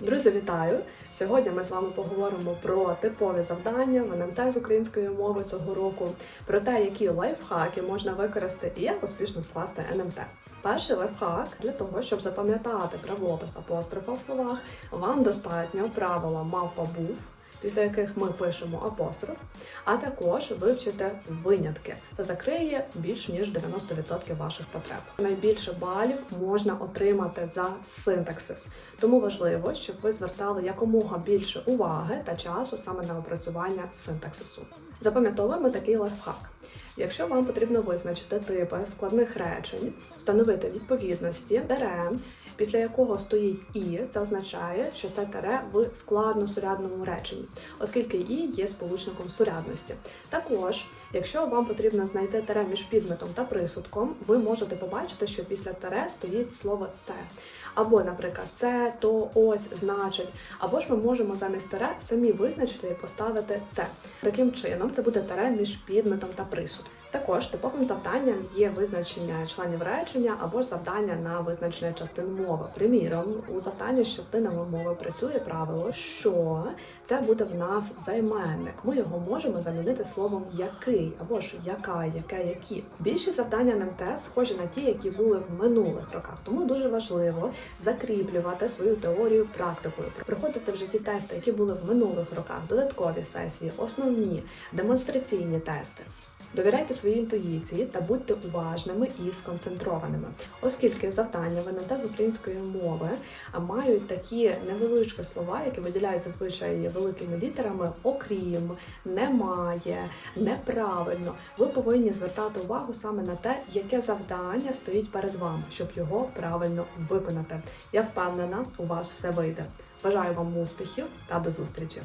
Друзі, вітаю! Сьогодні ми з вами поговоримо про типові завдання в НМТ з української мови цього року, про те, які лайфхаки можна використати і як успішно скласти НМТ. Перший лайфхак для того, щоб запам'ятати правопис апострофа в словах, вам достатньо правила мавпа був. Після яких ми пишемо апостроф, а також вивчити винятки. Це закриє більш ніж 90% ваших потреб. Найбільше балів можна отримати за синтаксис, тому важливо, щоб ви звертали якомога більше уваги та часу саме на опрацювання синтаксису. Запам'ятовуємо такий лайфхак. Якщо вам потрібно визначити типи складних речень, встановити відповідності, тере, після якого стоїть і, це означає, що це тере в складносурядному реченні, оскільки і є сполучником сурядності. Також, якщо вам потрібно знайти тере між підметом та присудком, ви можете побачити, що після тере стоїть слово це. Або, наприклад, це, то, ось, значить. Або ж ми можемо замість тере самі визначити і поставити це. Таким чином, це буде тере між підметом та присудком. Також типовим завданням є визначення членів речення або завдання на визначення частин мови. Приміром, у завданні з частинами мови працює правило, що це буде в нас займенник. Ми його можемо замінити словом який або ж яка, яке, які. Більшість завдання НМТ схожі на ті, які були в минулих роках. Тому дуже важливо закріплювати свою теорію практикою, проходити в житті тести, які були в минулих роках, додаткові сесії, основні демонстраційні тести. Довіряйте своїй інтуїції та будьте уважними і сконцентрованими, оскільки завдання в НМТ з української мови мають такі невеличкі слова, які виділяють зазвичай великими літерами, окрім, немає, неправильно. Ви повинні звертати увагу саме на те, яке завдання стоїть перед вами, щоб його правильно виконати. Я впевнена, у вас все вийде. Бажаю вам успіхів та до зустрічі!